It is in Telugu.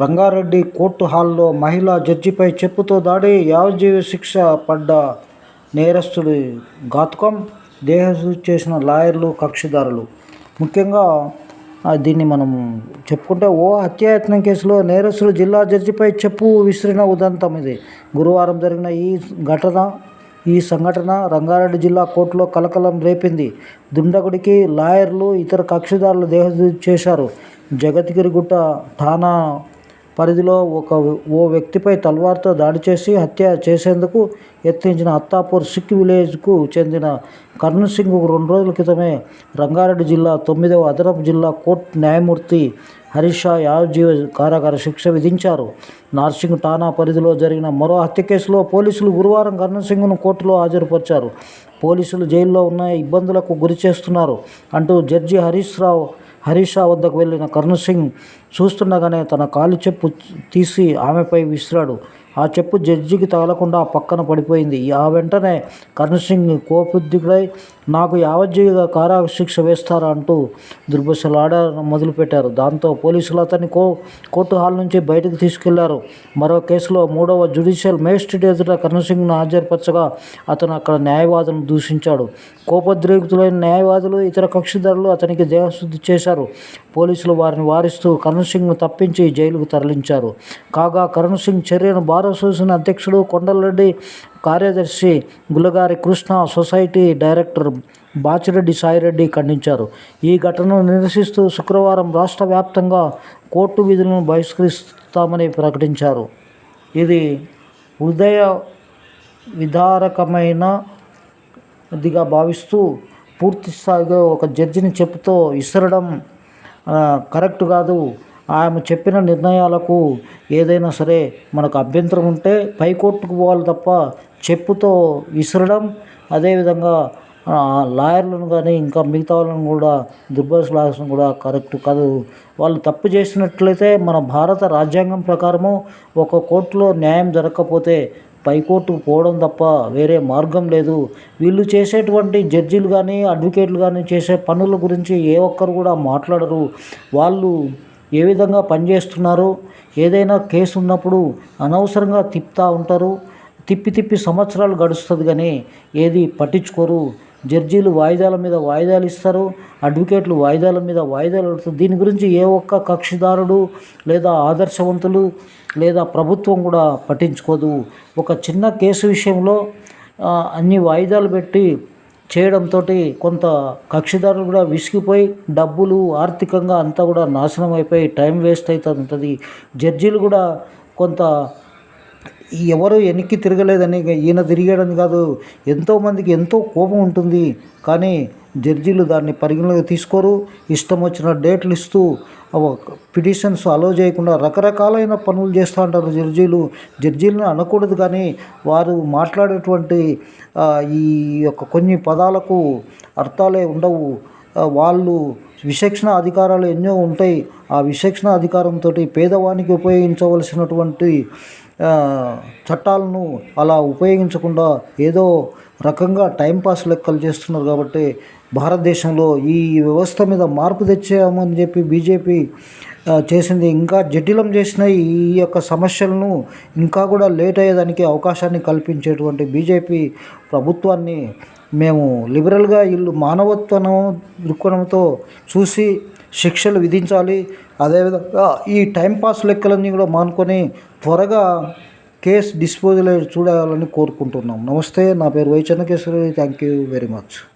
రంగారెడ్డి కోర్టు హాల్లో మహిళా జడ్జిపై చెప్పుతో దాడి యావజ్జీవ శిక్ష పడ్డ నేరస్తుడి ఘాతకం దేహశుద్ధి చేసిన లాయర్లు కక్షిదారులు. ముఖ్యంగా దీన్ని మనం చెప్పుకుంటే ఓ హత్యాయత్నం కేసులో నేరస్తుడు జిల్లా జడ్జిపై చెప్పు విసిరిన ఉదంతం ఇది. గురువారం జరిగిన ఈ ఘటన ఈ సంఘటన రంగారెడ్డి జిల్లా కోర్టులో కలకలం రేపింది. దుండగుడికి లాయర్లు ఇతర కక్షిదారులు దేహశుద్ధి చేశారు. జగద్గిరిగుట్ట ఠాణా పరిధిలో ఒక ఓ వ్యక్తిపై తల్వార్తో దాడి చేసి హత్య చేసేందుకు యత్నించిన అత్తాపూర్ సిక్ విలేజ్కు చెందిన కర్ణ్ సింగ్ రెండు రోజుల క్రితమే రంగారెడ్డి జిల్లా తొమ్మిదవ అదనపు జిల్లా కోర్టు న్యాయమూర్తి హరీష్ షా యావజ్జీవ కారాగార శిక్ష విధించారు. నార్సింగ్ ఠాణా పరిధిలో జరిగిన మరో హత్య కేసులో పోలీసులు గురువారం కర్ణ్ సింగ్ను కోర్టులో హాజరుపరిచారు. పోలీసులు జైల్లో ఉన్న ఇబ్బందులకు గురి చేస్తున్నారు అంటూ జడ్జి హరీష్ రావు హరీషా వద్దకు వెళ్ళిన కర్ణ సింగ్ చూస్తుండగానే తన కాలు చెప్పు తీసి ఆమెపై విసిరాడు. ఆ చెప్పు జడ్జికి తగలకుండా పక్కన పడిపోయింది. ఆ వెంటనే కరుణ్ సింగ్ కోపుద్దిగుడై నాకు యావజ్జీవిగా కారా శిక్ష వేస్తారా అంటూ దుర్భశలాడడం మొదలుపెట్టారు. దాంతో పోలీసులు అతన్ని కో కోర్టు హాల్ నుంచి బయటకు తీసుకెళ్ళారు. మరో కేసులో మూడవ జ్యుడిషియల్ మేజిస్ట్రేట్ ఎదుట కరుణ్ సింగ్ను హాజరుపరచగా అతను అక్కడ న్యాయవాదులను దూషించాడు. కోపోద్రేకులైన న్యాయవాదులు ఇతర కక్షిదారులు అతనికి దేహశుద్ధి చేశారు. పోలీసులు వారిని వారిస్తూ కరుణ్ సింగ్ను తప్పించి జైలుకు తరలించారు. కాగా కరుణ్ సింగ్ చర్యను బార్ అసోసియేషన్ అధ్యక్షుడు కొండలరెడ్డి కార్యదర్శి గులగారి కృష్ణ సొసైటీ డైరెక్టర్ బాచిరెడ్డి సాయిరెడ్డి ఖండించారు. ఈ ఘటనను నిరసిస్తూ శుక్రవారం రాష్ట్ర వ్యాప్తంగా కోర్టు విధులను బహిష్కరిస్తామని ప్రకటించారు. ఇది హృదయ విదారకమైన దిగా భావిస్తూ పూర్తి స్థాయిగా ఒక జడ్జిని చెప్పుతో ఇసరడం కరెక్ట్ కాదు. ఆమె చెప్పిన నిర్ణయాలకు ఏదైనా సరే మనకు అభ్యంతరం ఉంటే పైకోర్టుకు పోవాలి తప్ప చెప్పుతో విసరడం అదేవిధంగా లాయర్లను కానీ ఇంకా మిగతా వాళ్ళని కూడా దుర్భాష లాయర్స్ని కూడా కరెక్ట్ కాదు. వాళ్ళు తప్పు చేసినట్లయితే మన భారత రాజ్యాంగం ప్రకారము ఒక కోర్టులో న్యాయం జరగకపోతే పైకోర్టుకు పోవడం తప్ప వేరే మార్గం లేదు. వీళ్ళు చేసేటువంటి జడ్జీలు కానీ అడ్వకేట్లు కానీ చేసే పనుల గురించి ఏ ఒక్కరు కూడా మాట్లాడరు. వాళ్ళు ఏ విధంగా పనిచేస్తున్నారో? ఏదైనా కేసు ఉన్నప్పుడు అనవసరంగా తిప్పుతూ ఉంటారు. తిప్పి తిప్పి సంవత్సరాలు గడుస్తుంది కానీ ఏది పట్టించుకోరు. జడ్జీలు వాయిదాల మీద వాయిదాలు ఇస్తారు. అడ్వకేట్లు వాయిదాల మీద వాయిదాలు ఇస్తారు. దీని గురించి ఏ ఒక్క కక్షిదారుడు లేదా ఆదర్శవంతులు లేదా ప్రభుత్వం కూడా పట్టించుకోదు. ఒక చిన్న కేసు విషయంలో అన్ని వాయిదాలు పెట్టి చేయడంతో కొంత కక్షిదారులు కూడా విసిగిపోయి డబ్బులు ఆర్థికంగా అంతా కూడా నాశనం అయిపోయి టైం వేస్ట్ అవుతుంది జడ్జీలు కూడా కొంత ఎవరు వెనక్కి తిరగలేదని ఈయన తిరిగాడని కాదు ఎంతోమందికి ఎంతో కోపం ఉంటుంది. కానీ జడ్జీలు దాన్ని పరిగణలోకి తీసుకోరు. ఇష్టం వచ్చిన డేట్లు ఇస్తూ పిటిషన్స్ అలో చేయకుండా రకరకాలైన పనులు చేస్తూ ఉంటారు జడ్జీలు. జడ్జీలను అనకూడదు కానీ వారు మాట్లాడేటువంటి ఈ యొక్క కొన్ని పదాలకు అర్థాలే ఉండవు. వాళ్ళు విచక్షణ అధికారాలు ఎన్నో ఉంటాయి. ఆ విచక్షణ అధికారంతో పేదవానికి ఉపయోగించవలసినటువంటి చట్టాలను అలా ఉపయోగించకుండా ఏదో రకంగా టైంపాస్ లెక్కలు చేస్తున్నారు కాబట్టి భారతదేశంలో ఈ వ్యవస్థ మీద మార్పు తెచ్చామని చెప్పి బీజేపీ చేసింది. ఇంకా జటిలం చేసిన ఈ యొక్క సమస్యలను ఇంకా కూడా లేట్ అయ్యేదానికి అవకాశాన్ని కల్పించేటువంటి బీజేపీ ప్రభుత్వాన్ని మేము లిబరల్గా వీళ్ళు మానవత్వం దృక్కోణంతో చూసి శిక్షలు విధించాలి. అదేవిధంగా ఈ టైంపాస్ లెక్కలన్నీ కూడా మానుకొని త్వరగా కేస్ డిస్పోజల్ చూడాలని కోరుకుంటున్నాం. నమస్తే నా పేరు Y Chennakeswari thank you very much.